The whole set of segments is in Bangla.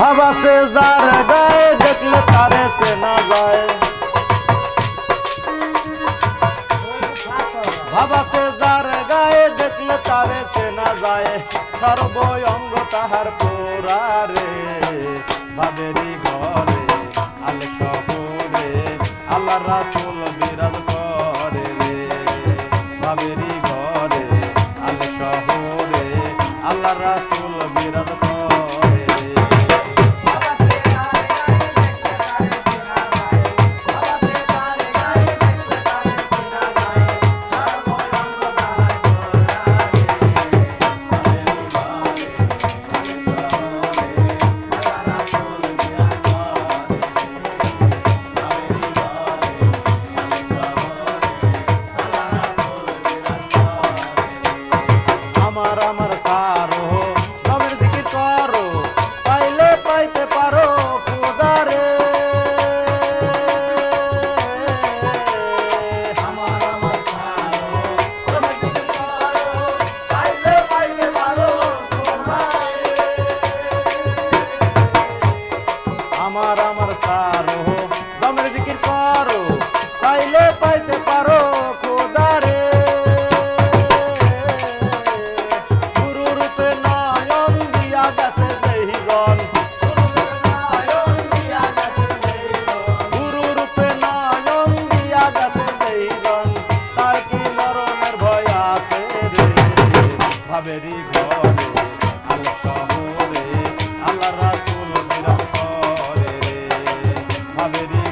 ভাবাসে যার গায়ে, দেখলে তারে চেনা যায়। ভাবাসে যার গায়ে, দেখলে তারে চেনা যায়। সর্বঙ্গ তাহার পোরারে বাবেরি ঘরে, আলে শহরে আল্লাহ রাসুল বিরাজ করে রে। বাবেরি ঘরে, আলে শহরে আল্লাহ রাসুল বিরাজ করে ভাবেরি ঘরে আল শহরে আল্লাহ রাসুল ভাবেরি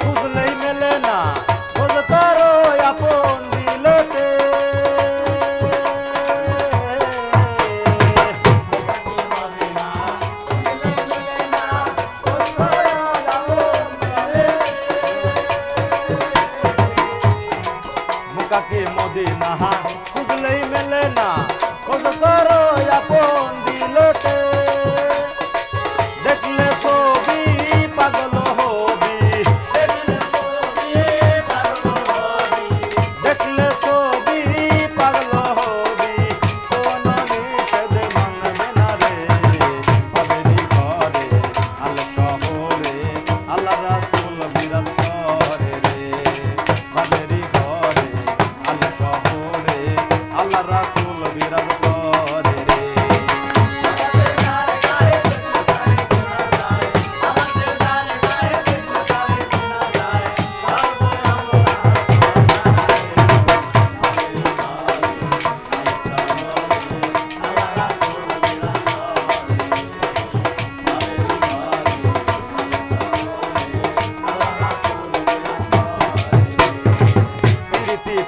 খুঁজলেই মেলে না। খোঁজ তারো আপন দিলতে মক্কাকে মদিনা খুঁজলেই মেলে না। খোঁজ আপন দিলতে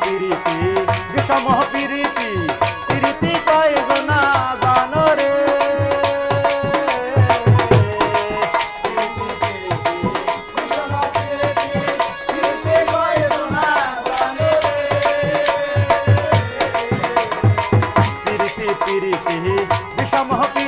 পিরিতি বিষম পিরিতি পিরিতি কয়েক না জানো রে। পিরিতি বিষম পিরিতি